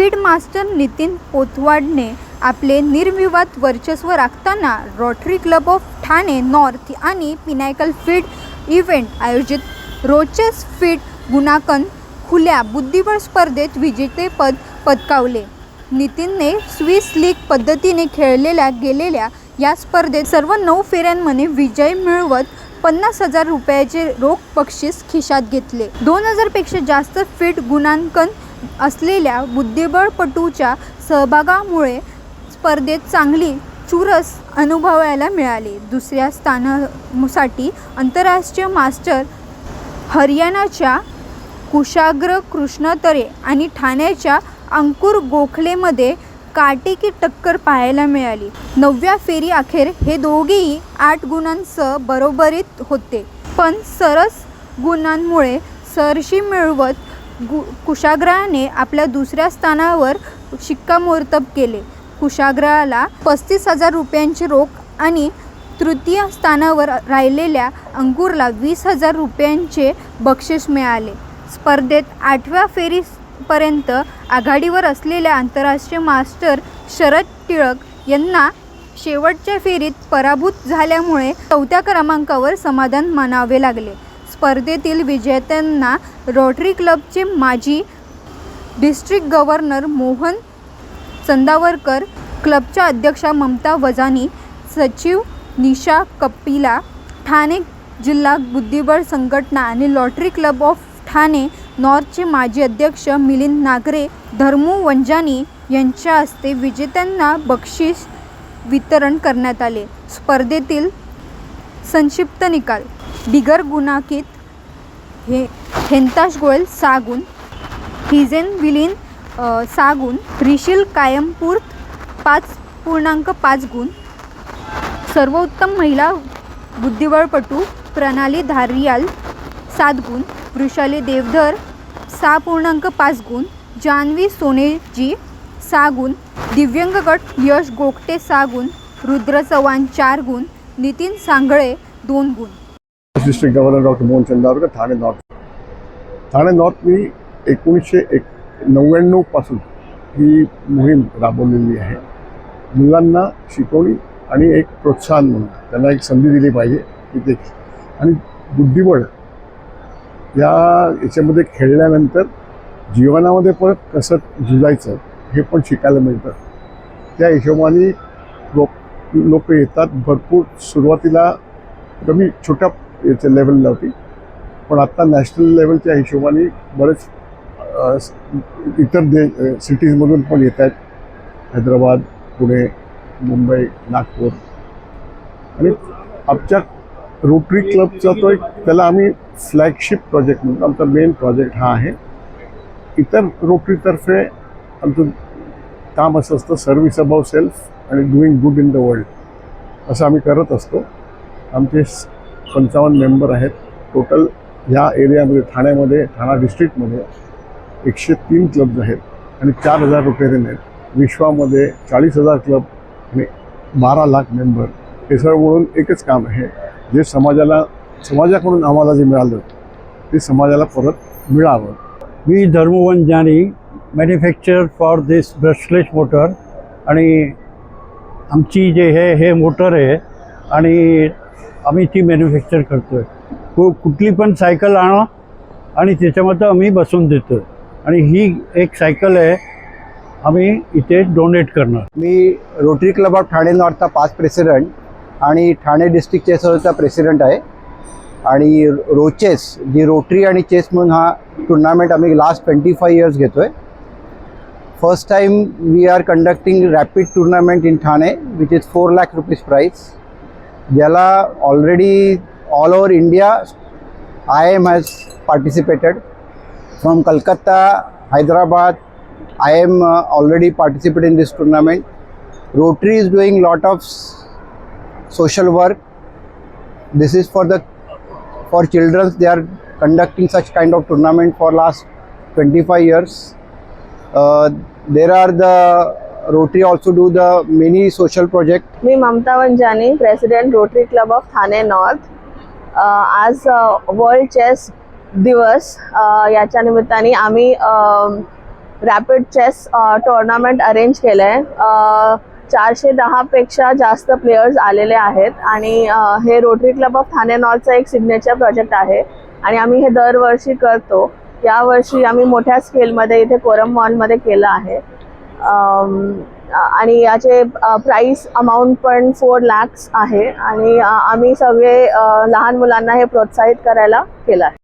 Feed master Nitin पोतवाडने आपले निर्विवाद वर्चस्व राखताना rotary club of Thane north आणि पिनायकल फीड इव्हेंट आयोजित. रोचेस फीड गुणाकन खुल्या बुद्धिबळ स्पर्धेत विजेतेपद पदकावले. नितीनने स्विस लीग पद्धतीने खेळलेल्या गेलेल्या या स्पर्धेत सर्व नऊ फेऱ्यांमध्ये विजय मिळवत पन्नास हजार रुपयाचे रोख बक्षीस खिशात घेतले. दोन हजारपेक्षा जास्त फिट गुणांकन असलेल्या बुद्धिबळपटूच्या सहभागामुळे स्पर्धेत चांगली चुरस अनुभवायला मिळाली. दुसऱ्या स्थानासाठी आंतरराष्ट्रीय मास्टर हरियाणाच्या कुशाग्र कृष्णतरे आणि ठाण्याच्या अंकुर गोखलेमध्ये काटेकी टक्कर पाहायला मिळाली. नवव्या फेरी अखेर हे दोघेही आठ गुणांसह बरोबरीत होते. पण सरस गुणांमुळे सरशी मिळवत गु कुशाग्रहाने आपल्या दुसऱ्या स्थानावर शिक्कामोर्तब केले. कुशाग्रहाला पस्तीस हजार रुपयांची रोख आणि तृतीय स्थानावर राहिलेल्या अंकुरला वीस हजार रुपयांचे बक्षीस मिळाले. स्पर्धेत आठव्या फेरीस पर्यंत आघाडीवर असलेल्या आंतरराष्ट्रीय मास्टर शरद टिळक यांना शेवटच्या फेरीत पराभूत झाल्यामुळे चौथ्या क्रमांकावर समाधान मानावे लागले. स्पर्धेतील विजेत्यांना रोटरी क्लबचे माजी डिस्ट्रिक्ट गव्हर्नर मोहन चंदावरकर क्लबच्या अध्यक्षा ममता वजानी सचिव निशा कपिला ठाणे जिल्हा बुद्धिबळ संघटना आणि लॉटरी क्लब ऑफ ठाणे नॉर्थचे माजी अध्यक्ष मिलिंद नागरे धर्मू वंजानी यांच्या हस्ते विजेत्यांना बक्षीस वितरण करण्यात आले. स्पर्धेतील संक्षिप्त निकाल. बिगर गुणांकित हे हेंताश गोयल सहा गुण हिजेन विलीन अ, सहा गुण रिशिल कायमपूर पाच पूर्णांक पाच गुण सर्वोत्तम महिला बुद्धिबळपटू प्रणाली धारियाल सात गुण वृषाली देवधर सहा पूर्णांक पाच गुण जान्हवी सोनेजी सहा गुण दिव्यांग गट यश गोगटे सहा गुण रुद्र चव्हाण चार गुण नितीन सांगळे दोन गुण. District governor doctor Mohan Chandavarkar Thane north Thane north मी एकोणीसशे एक नव्याण्णवपासून ही मोहीम राबवलेली आहे. मुलांना शिकवणी आणि एक प्रोत्साहन म्हणून त्यांना एक संधी दिली पाहिजे की ते आणि बुद्धिबळ या याच्यामध्ये खेळल्यानंतर जीवनामध्ये परत कसं झुजायचं हे पण शिकायला मिळतं. त्या हिशोबाने लोक लोक येतात. भरपूर सुरुवातीला कमी छोट्या याच्या लेवलला होती. पण आत्ता नॅशनल लेवलच्या हिशोबाने बरेच इतर दे सिटीजमधून पण येत आहेत. हैदराबाद पुणे मुंबई नागपूर. आणि आमच्या रोटरी क्लबचा तो एक त्याला आम्ही फ्लॅगशिप प्रोजेक्ट म्हणून आमचा मेन प्रोजेक्ट हा आहे. इतर रोटरीतर्फे आमचं काम असं असतं सर्व्हिस अबाव सेल्फ आणि doing good in the world असं आम्ही करत असतो. आमचे स- पंचावन्न मेंबर आहेत. टोटल ह्या एरियामध्ये ठाण्यामध्ये ठाणा डिस्ट्रिक्टमध्ये एकशे तीन क्लब्ज आहेत आणि चार हजार रुपये आहेत विश्वामध्ये चाळीस हजार क्लब आणि बारा लाख मेंबर हे सर्व मिळून एकच काम आहे. जे समाजाला समाजाकडून आम्हाला जे मिळालं ते समाजाला परत मिळावं. मी धर्मवन जानी manufacture for this brushless motor आणि आमची जे हे हे मोटर आहे आणि आम्ही ती मॅन्युफॅक्चर करतो आहे कु कुठली पण सायकल आणा आणि त्याच्यामध्ये आम्ही बसून देतो आणि ही एक सायकल आहे आम्ही इथे डोनेट करणार. मी रोटरी क्लब ऑफ ठाणे नॉर्थचा पाच प्रेसिडेंट आणि ठाणे डिस्ट्रिक्ट चेसचा प्रेसिडेंट आहे. आणि रोचेस जी रोटरी आणि चेस म्हणून हा टुर्नामेंट आम्ही लास्ट ट्वेंटी फाय इयर्स घेतो आहे first time we are conducting rapid tournament in Thane which is four lakh rupees prize ज्याला already all over India I M has participated from Calcutta Hyderabad I M already participate in this tournament rotary is doing lot of social work social work. This is for the for children. They are conducting such kind of tournament for last 25 years. Uh, there are the Rotary also do the many social project. Me Mamta Vanjani president rotary club of Thane north uh, आज world chess दिवस अ, याच्या निमित्ताने आम्ही rapid chess tournament arrange केलं आहे चारशे दहापेक्षा जास्त players आलेले आहेत. आणि हे रोटरी क्लब ऑफ ठाणे नॉर्थचा एक सिग्नेचर प्रोजेक्ट आहे. आणि आम्ही हे दरवर्षी करतो. यावर्षी आम्ही मोठ्या स्केलमध्ये इथे कोरम मॉलमध्ये केलं आहे. आणि याचे प्राईस अमाऊंट पण फोर लॅक्स आहे. आणि आम्ही सगळे लहान मुलांना हे प्रोत्साहित करायला केलं आहे.